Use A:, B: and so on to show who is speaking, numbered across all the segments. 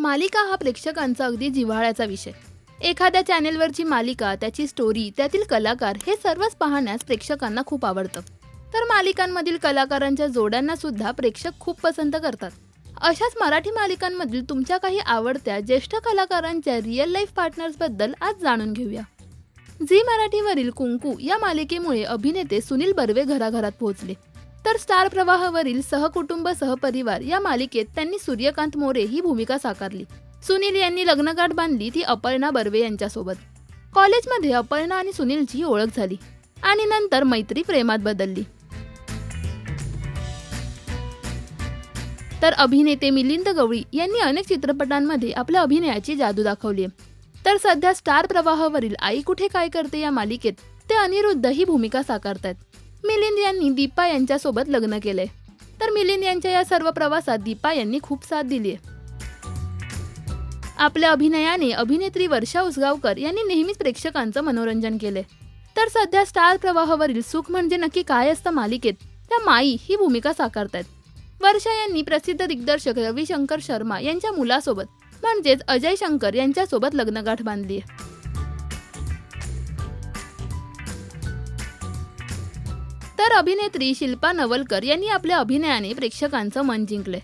A: मालिका हा प्रेक्षकांचा अगदी जिव्हाळ्याचा विषय. एखाद्या चॅनेलवरची मालिका त्याची स्टोरी त्यातील कलाकार हे सर्वच पाहण्यास प्रेक्षकांना खूप आवडतं. तर मालिकांमधील कलाकारांच्या जोड्यांना सुद्धा प्रेक्षक खूप पसंत करतात. अशाच मराठी मालिकांमधील तुमच्या काही आवडत्या ज्येष्ठ कलाकारांच्या रिअल लाईफ पार्टनर्सबद्दल आज जाणून घेऊया. झी मराठीवरील कुंकू या मालिकेमुळे अभिनेते सुनील बर्वे घराघरात पोहोचले. तर स्टार प्रवाहावरील सहकुटुंब सहपरिवार या मालिकेत त्यांनी सूर्यकांत मोरे ही भूमिका साकारली. सुनील यांनी लग्नगाठ बांधली ती अपर्णा बर्वे यांच्यासोबत. कॉलेजमध्ये अपर्णा आणि सुनीलची ओळख झाली आणि नंतर मैत्री प्रेमात बदलली. तर अभिनेते मिलिंद गवळी यांनी अनेक चित्रपटांमध्ये आपल्या अभिनयाची जादू दाखवली आहे तर सध्या स्टार प्रवाहावरील आई कुठे काय करते या मालिकेत ते अनिरुद्ध ही भूमिका साकारतात मिलिंद यांनी दीपा यांच्यासोबत लग्न केले तर मिलिंद यांच्या या सर्व प्रवासात दीपा यांनी खूप साथ दिली आपल्या अभिनयाने अभिनेत्री वर्षा उसगावकर यांनी नेहमीच प्रेक्षकांचं मनोरंजन केले तर सध्या स्टार प्रवाहावरील सुख म्हणजे नक्की काय असतं मालिकेत? त्या माई ही भूमिका साकारतायत. वर्षा यांनी प्रसिद्ध दिग्दर्शक रविशंकर शर्मा यांच्या मुलासोबत म्हणजेच अजय शंकर यांच्यासोबत लग्नगाठ बांधली तर अभिनेत्री शिल्पा नवलकर यांनी आपल्या अभिनयाने प्रेक्षकांचं मन जिंकले.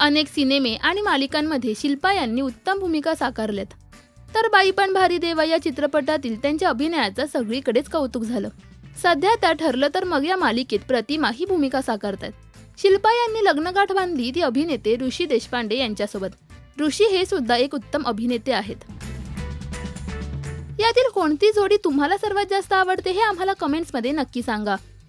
A: अनेक सिनेमे आणि मालिकांमध्ये शिल्पा यांनी उत्तम भूमिका साकारल्यात. तर बाई पण भारी देवा या चित्रपटातील त्यांच्या अभिनयाचं सगळीकडेच कौतुक झालं. सध्या त्या ठरलं तर मग या मालिकेत प्रतिमा ही भूमिका साकारतात शिल्पा यांनी लग्नगाठ बांधली ती अभिनेते ऋषी देशपांडे यांच्यासोबत. ऋषी हे सुद्धा एक उत्तम अभिनेते आहेत. यातील कोणती जोडी तुम्हाला सर्वात जास्त आवडते हे आम्हाला कमेंट्समध्ये नक्की सांगा.